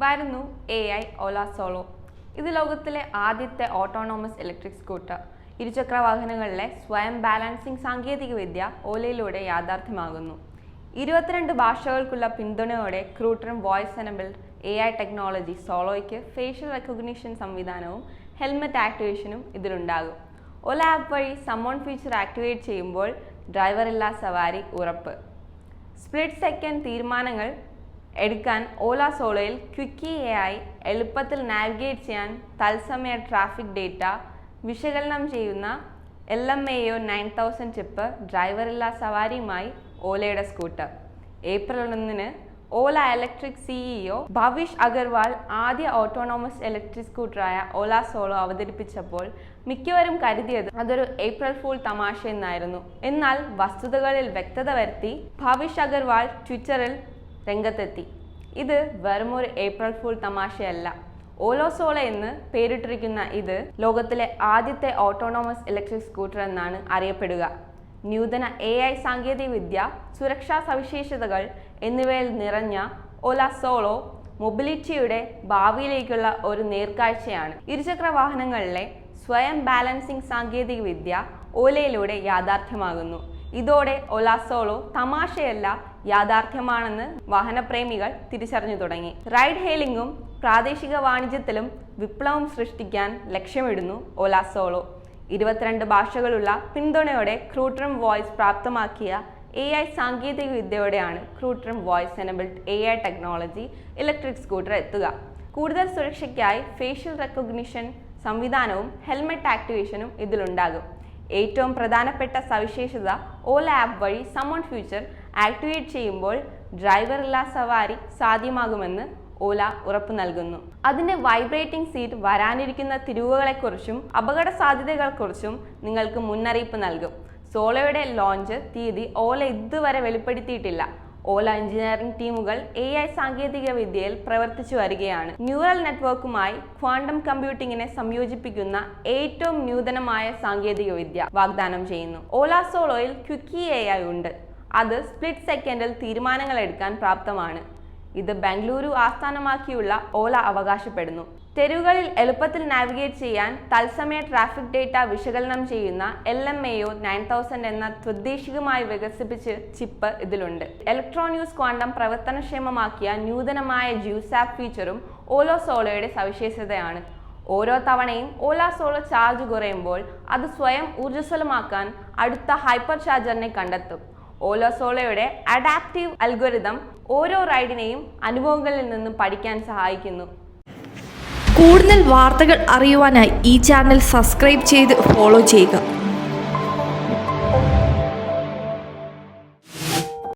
വരുന്നു A I Ola solo ഇത് ലോകത്തിലെ ആദ്യത്തെ ഓട്ടോണോമസ് ഇലക്ട്രിക് സ്കൂട്ടർ ഇരുചക്ര വാഹനങ്ങളിലെ സ്വയം ബാലൻസിംഗ് സാങ്കേതികവിദ്യ ഓലയിലൂടെ യാഥാർത്ഥ്യമാകുന്നു. ഇരുപത്തിരണ്ട് ഭാഷകൾക്കുള്ള പിന്തുണയോടെ ക്രൂട്ടറും voice enabled A I technology സോളോയ്ക്ക് facial recognition സംവിധാനവും ഹെൽമെറ്റ് ആക്ടിവേഷനും ഇതിലുണ്ടാകും. ഓല ആപ്പ് വഴി സമ്മോൺ ഫീച്ചർ ആക്ടിവേറ്റ് ചെയ്യുമ്പോൾ ഡ്രൈവറില്ലാ സവാരി ഉറപ്പ്. സ്പ്ലിറ്റ് സെക്കൻഡ് തീരുമാനങ്ങൾ എടുക്കാൻ ഓല സോളയിൽ ക്വിക്കി എ ആയി എളുപ്പത്തിൽ നാവിഗേറ്റ് ചെയ്യാൻ തത്സമയ ട്രാഫിക് ഡേറ്റ വിശകലനം ചെയ്യുന്ന L M A O nine thousand chip ഡ്രൈവറില്ല സവാരിയുമായി ഓലയുടെ സ്കൂട്ടർ. ഏപ്രിൽ ഒന്നിന് ഓല ഇലക്ട്രിക് സിഇഒ ഭവിഷ് അഗർവാൾ ആദ്യ ഓട്ടോണോമസ് ഇലക്ട്രിക് സ്കൂട്ടറായ ഓല സോളോ അവതരിപ്പിച്ചപ്പോൾ മിക്കവരും കരുതിയത് അതൊരു ഏപ്രിൽ ഫുൾ തമാശ എന്നായിരുന്നു എന്നാൽ വസ്തുതകളിൽ വ്യക്തത വരുത്തി ഭവിഷ് അഗർവാൾ ട്വിറ്ററിൽ രംഗത്തെത്തി. ഇത് വെറുമൊരു ഏപ്രിൽ ഫുൾ തമാശയല്ല. ഓലോസോള എന്ന് പേരിട്ടിരിക്കുന്ന ഇത് ലോകത്തിലെ ആദ്യത്തെ ഓട്ടോണോമസ് ഇലക്ട്രിക് സ്കൂട്ടർ എന്നാണ് അറിയപ്പെടുക. ന്യൂതന എ ഐ സാങ്കേതികവിദ്യ സുരക്ഷാ സവിശേഷതകൾ എന്നിവയിൽ നിറഞ്ഞ ഓല സോളോ മൊബിലിറ്റിയുടെ ഭാവിയിലേക്കുള്ള ഒരു നേർക്കാഴ്ചയാണ്. ഇരുചക്ര വാഹനങ്ങളിലെ സ്വയം ബാലൻസിംഗ് സാങ്കേതികവിദ്യ ഓലയിലൂടെ യാഥാർത്ഥ്യമാകുന്നു. ഇതോടെ ഒലാസോളോ തമാശയല്ല യാഥാർത്ഥ്യമാണെന്ന് വാഹനപ്രേമികൾ തിരിച്ചറിഞ്ഞു തുടങ്ങി. റൈഡ് ഹെയിലിംഗും പ്രാദേശിക വാണിജ്യത്തിലും വിപ്ലവം സൃഷ്ടിക്കാൻ ലക്ഷ്യമിടുന്നു ഒലാസോളോ ഇരുപത്തിരണ്ട് ഭാഷകളുള്ള പിന്തുണയോടെ ക്രൂട്രം വോയിസ് പ്രാപ്തമാക്കിയ എ ഐ സാങ്കേതിക വിദ്യയോടെയാണ് Krutrim voice enabled A I technology electric scooter എത്തുക. കൂടുതൽ സുരക്ഷയ്ക്കായി ഫേഷ്യൽ റെക്കഗ്നിഷൻ സംവിധാനവും ഹെൽമെറ്റ് ആക്ടിവേഷനും ഇതിലുണ്ടാകും. ഏറ്റവും പ്രധാനപ്പെട്ട സവിശേഷത ഓല ആപ്പ് വഴി സമോൺ ഫ്യൂച്ചർ ആക്ടിവേറ്റ് ചെയ്യുമ്പോൾ ഡ്രൈവറില്ലാ സവാരി സാധ്യമാകുമെന്ന് ഓല ഉറപ്പ് നൽകുന്നു. അതിന്റെ വൈബ്രേറ്റിംഗ് സീറ്റ് വരാനിരിക്കുന്ന തിരിവുകളെക്കുറിച്ചും അപകട സാധ്യതകളെക്കുറിച്ചും നിങ്ങൾക്ക് മുന്നറിയിപ്പ് നൽകും. സോളോയുടെ ലോഞ്ച് തീയതി ഓല ഇതുവരെ വെളിപ്പെടുത്തിയിട്ടില്ല. ഓല എഞ്ചിനീയറിംഗ് ടീമുകൾ എ ഐ സാങ്കേതിക വിദ്യയിൽ പ്രവർത്തിച്ചു വരികയാണ്. ന്യൂറൽ നെറ്റ്വർക്കുമായി ക്വാണ്ടം കമ്പ്യൂട്ടിങ്ങിനെ സംയോജിപ്പിക്കുന്ന ഏറ്റവും നൂതനമായ സാങ്കേതിക വിദ്യ വാഗ്ദാനം ചെയ്യുന്നു. ഓല സോളോയിൽ ക്വിക്കി എ ഐ ഉണ്ട്. അത് സ്പ്ലിറ്റ് സെക്കൻഡിൽ തീരുമാനങ്ങൾ എടുക്കാൻ പ്രാപ്തമാണ്. ഇത് ബംഗളൂരു ആസ്ഥാനമാക്കിയുള്ള ഓല അവകാശപ്പെടുന്നു. തെരുവുകളിൽ എളുപ്പത്തിൽ നാവിഗേറ്റ് ചെയ്യാൻ തത്സമയ ട്രാഫിക് ഡേറ്റ വിശകലനം ചെയ്യുന്ന L M A O nine thousand എന്ന തദ്ദേശികമായി വികസിപ്പിച്ച് ചിപ്പ് ഇതിലുണ്ട്. ഇലക്ട്രോന്യൂസ് ക്വാണ്ടം പ്രവർത്തനക്ഷമമാക്കിയ നൂതനമായ ജ്യൂസാപ്പ് ഫീച്ചറും ഓലോ സോളോയുടെ സവിശേഷതയാണ്. ഓരോ തവണയും ഓല സോളോ ചാർജ് കുറയുമ്പോൾ അത് സ്വയം ഊർജസ്വലമാക്കാൻ അടുത്ത ഹൈപ്പർ ചാർജറിനെ കണ്ടെത്തും. ഓലോ സോളോയുടെ അഡാപ്റ്റീവ് അൽഗോരിതം ഓരോ റൈഡിനെയും അനുഭവങ്ങളിൽ നിന്നും പഠിക്കാൻ സഹായിക്കുന്നു. കൂടുതൽ വാർത്തകൾ അറിയുവാനായി ഈ ചാനൽ സബ്സ്ക്രൈബ് ചെയ്ത് ഫോളോ ചെയ്യുക.